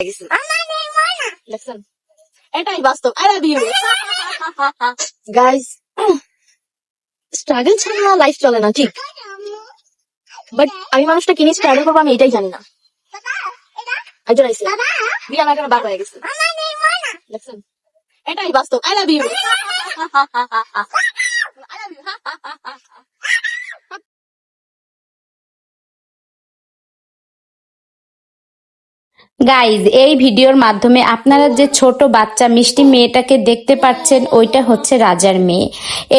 গেছে। দেখছেন? এটাই বাস্তব I love you guys struggle ছাড়া লাইফ চলে না ঠিক? বাট আমি মানুষটা কিনে স্ট্রাগল করব আমি এটাই জানি না। একজন আইসে। বিয়া না করে বার হয়ে গেছে। দেখছেন? এটাই বাস্তব আই লাভ ইউ গাইজ এই ভিডিওর মাধ্যমে আপনারা যে ছোট বাচ্চা মিষ্টি মেয়েটাকে দেখতে পাচ্ছেন, ওইটা হচ্ছে রাজার মেয়ে।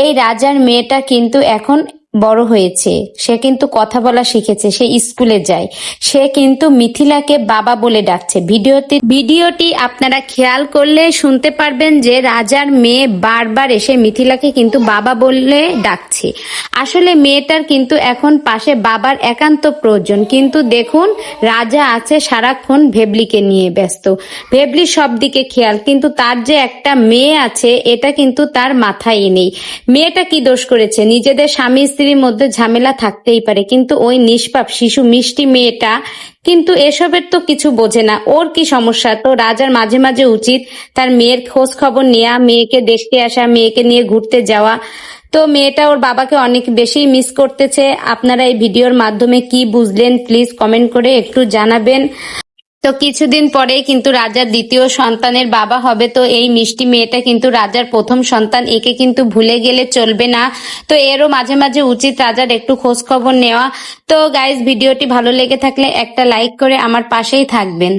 এই রাজার মেয়েটা কিন্তু এখন বড় হয়েছে। সে কিন্তু কথা বলা শিখেছে, সে স্কুলে যায়। সে কিন্তু মিথিলাকে বাবা বলে ডাকছে। ভিডিওতে, ভিডিওটি আপনারা খেয়াল করলে শুনতে পারবেন যে রাজার মেয়ে বারবার এসে মিথিলাকে কিন্তু বাবা বলে ডাকছে। আসলে মেয়েটার কিন্তু এখন পাশে বাবার একান্ত প্রয়োজন। কিন্তু দেখুন, রাজা আছে সারাক্ষণ ভেবলিকে নিয়ে ব্যস্ত। ভেবলি সব দিকে খেয়াল, কিন্তু তার যে একটা মেয়ে আছে, এটা কিন্তু তার মাথায় নেই। মেয়েটা কি দোষ করেছে? নিজেদের স্বামী স্ত্রীর মধ্যে ঝামেলা থাকতেই পারে, কিন্তু ওই নিষ্পাপ শিশু মিষ্টি মেয়েটা কিন্তু এসবের তো কিছু বোঝে না। ওর কি সমস্যা? তো রাজার মাঝে মাঝে উচিত তার মেয়ের খোঁজ খবর নেওয়া মেয়েকে দেখতে আসা, মেয়েকে নিয়ে ঘুরতে যাওয়া। তো মেয়েটা ওর বাবাকে অনেক বেশি মিস করতেছে। আপনারা এই ভিডিওর মাধ্যমে কি বুঝলেন, প্লিজ কমেন্ট করে একটু জানাবেন। তো কিছুদিন পরেই কিন্তু রাজার দ্বিতীয় সন্তানের বাবা হবে, তো এই মিষ্টি মেয়েটা কিন্তু রাজার প্রথম সন্তান, একে কিন্তু ভুলে গেলে চলবে না। তো এরও মাঝে মাঝে উচিত রাজার একটু খোঁজ খবর নেওয়া। তো গাইজ ভিডিওটি ভালো লেগে থাকলে একটা লাইক করে আমার পাশেই থাকবেন।